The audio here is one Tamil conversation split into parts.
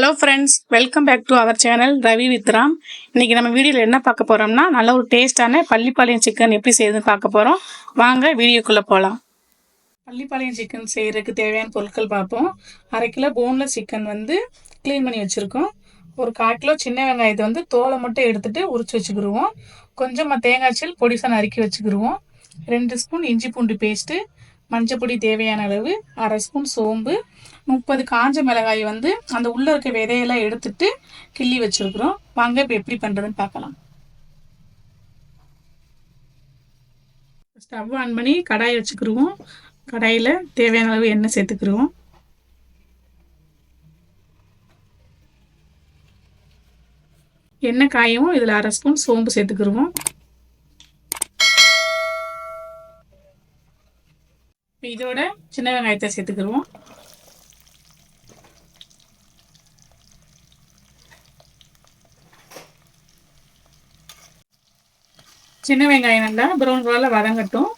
Hello friends welcome back to our channel Ravi வித்ராம் இன்றைக்கி இன்னைக்கு நம்ம வீடியோவில் என்ன பார்க்க போகிறோம்னா நல்ல ஒரு டேஸ்டான பள்ளிப்பாளையம் சிக்கன் எப்படி செய்யுதுன்னு பார்க்க போகிறோம் வாங்க வீடியோக்குள்ளே போகலாம் பள்ளிப்பாளையம் சிக்கன் செய்கிறதுக்கு தேவையான பொருட்கள் பார்ப்போம். அரை கிலோ போன்லெஸ் சிக்கன் வந்து க்ளீன் பண்ணி வச்சுருக்கோம். ஒரு கால் கிலோ சின்ன வெங்காயத்தை வந்து தோலை மட்டும் எடுத்துகிட்டு உரிச்சு வச்சுக்கிடுவோம். கொஞ்சமாக தேங்காய் சீல் பொடிசாக நறுக்கி வச்சுக்கிடுவோம். ரெண்டு ஸ்பூன் இஞ்சி பூண்டு பேஸ்ட்டு மஞ்சப்பொடி தேவையான அளவு அரை ஸ்பூன் சோம்பு முப்பது காஞ்ச மிளகாய் வந்து அந்த உள்ள இருக்க விதையெல்லாம் எடுத்துட்டு கிள்ளி வச்சிருக்கிறோம். வாங்க இப்போ எப்படி பண்றதுன்னு பார்க்கலாம். ஸ்டவ் ஆன் பண்ணி கடாய் வச்சுக்கிருவோம். கடாயில் தேவையான அளவு எண்ணெய் சேர்த்துக்கிருவோம். எண்ணெய் காயவும் இதில் அரை ஸ்பூன் சோம்பு சேர்த்துக்கிருவோம். இதோட சின்ன வெங்காயத்தை சேர்த்துக்கிருவோம். சின்ன வெங்காயம் நல்லா ப்ரௌன் கலரில் வதங்கட்டும்.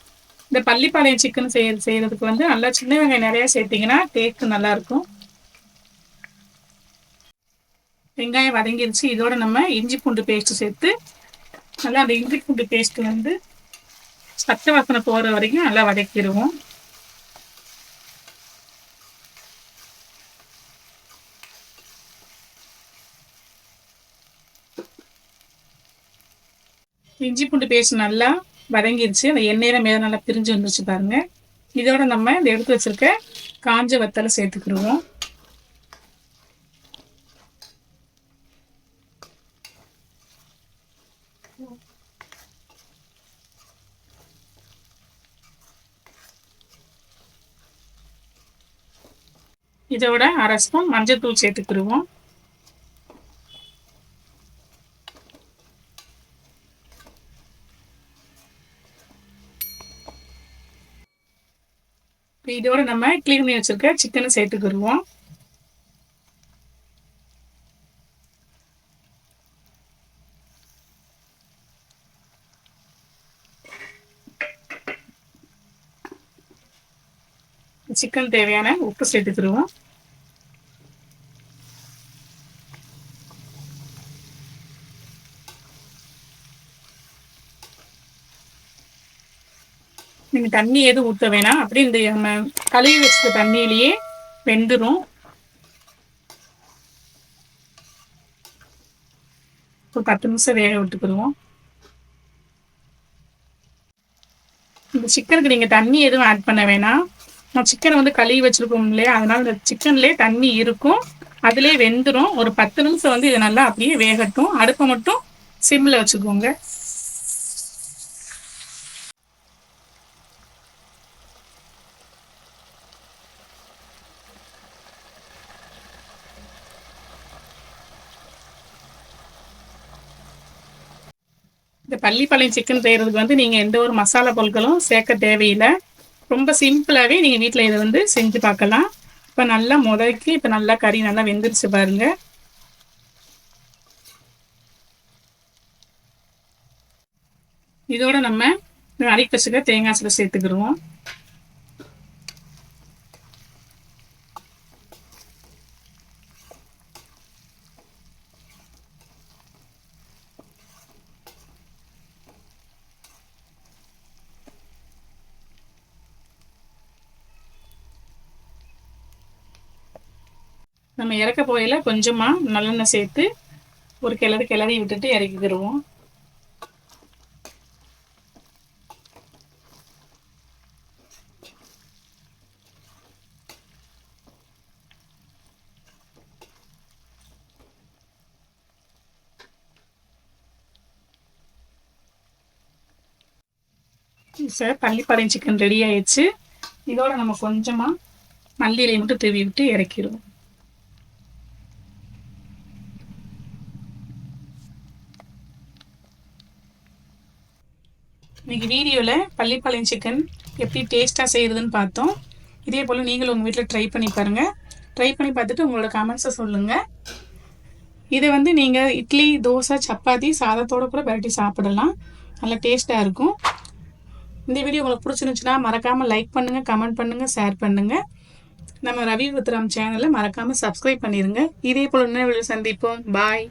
இந்த பள்ளிப்பாளையம் சிக்கன் செய்ய செய்யறதுக்கு வந்து நல்லா சின்ன வெங்காயம் நிறையா சேர்த்திங்கன்னா டேஸ்ட் நல்லாயிருக்கும் வெங்காயம் வதங்கிருச்சு. இதோட நம்ம இஞ்சி பூண்டு பேஸ்ட்டு சேர்த்து நல்லா அந்த இஞ்சி பூண்டு பேஸ்ட்டு வந்து சத்த வாசனை போகிற வரைக்கும் நல்லா வதக்கிடுவோம். இஞ்சி பூண்டு பேஸ்ட் நல்லா வதங்கிருச்சு. அந்த எண்ணெயில மேலே நல்லா பிரிஞ்சு வந்துருச்சு பாருங்க. இதோட நம்ம இந்த எடுத்து வச்சிருக்க காஞ்ச வத்தலை சேர்த்துக்கிடுவோம். இதோட அரை ஸ்பூன் மஞ்சள் தூள் சேர்த்துக்கிடுவோம். இதோட நம்ம க்ளீன் பண்ணி வச்சிருக்க சிக்கனை சேர்த்துக்கிடுவோம் சிக்கன் தேவையான உப்பு சேர்த்துக்கிடுவோம் நீங்கள் தண்ணி எதுவும் ஊற்ற வேணாம். அப்படி இந்த நம்ம கழுவி வச்சுக்க தண்ணியிலேயே வெந்துடும் ஒரு பத்து நிமிஷம் வேக விட்டுக்கிடுவோம். இந்த சிக்கனுக்கு நீங்கள் தண்ணி எதுவும் ஆட் பண்ண வேணாம். நான் சிக்கனை வந்து கழுவி வச்சுருக்கோம் இல்லையா? அதனால இந்த சிக்கன்லேயே தண்ணி இருக்கும். அதுலயே வெந்துடும் ஒரு பத்து நிமிஷம் வந்து இது நல்லா அப்படியே வேகட்டும். அடுப்பை மட்டும் சிம்மில் வச்சுக்கோங்க. இந்த பள்ளிப்பாளையம் சிக்கன் செய்கிறதுக்கு வந்து நீங்கள் எந்த ஒரு மசாலா பொருட்களும் சேர்க்க தேவையில்லை. ரொம்ப சிம்பிளாகவே நீங்கள் வீட்டில் இதை வந்து செஞ்சு பார்க்கலாம். இப்போ நல்லா முதக்கி இப்போ நல்லா கறி நல்லா வெந்துருச்சு பாருங்க. இதோட நம்ம அடிக்க தேங்காய் சில சேர்த்துக்கிடுவோம். நம்ம இறக்க போயில கொஞ்சமாக நல்லெண்ணெய் சேர்த்து ஒரு கிளறி கிளறி விட்டுட்டு இறக்கிக்கிடுவோம் சார் பள்ளிப்பாளையம் சிக்கன் ரெடி ஆயிடுச்சு. இதோட நம்ம கொஞ்சமாக மல்லியிலையை மட்டும் தூவி விட்டு இறக்கிடுவோம் இன்றைக்கி வீடியோவில் பள்ளிப்பாளையம் சிக்கன் எப்படி டேஸ்ட்டாக செய்கிறதுன்னு பார்த்தோம். இதே போல் நீங்களும் உங்கள் வீட்டில் ட்ரை பண்ணி பாருங்கள் ட்ரை பண்ணி பார்த்துட்டு உங்களோட கமெண்ட்ஸை சொல்லுங்கள் இதை வந்து நீங்கள் இட்லி தோசை சப்பாத்தி சாதத்தோடு கூட விரட்டி சாப்பிடலாம். நல்லா டேஸ்ட்டாக இருக்கும். இந்த வீடியோ உங்களுக்கு பிடிச்சிருந்துச்சுன்னா மறக்காமல் லைக் பண்ணுங்கள் கமெண்ட் பண்ணுங்கள் ஷேர் பண்ணுங்கள் நம்ம ரவி வித்ராம் சேனலை மறக்காமல் சப்ஸ்கிரைப் பண்ணிருங்க. இதே போல் இன்னும் வீடியோ சந்திப்போம். பாய்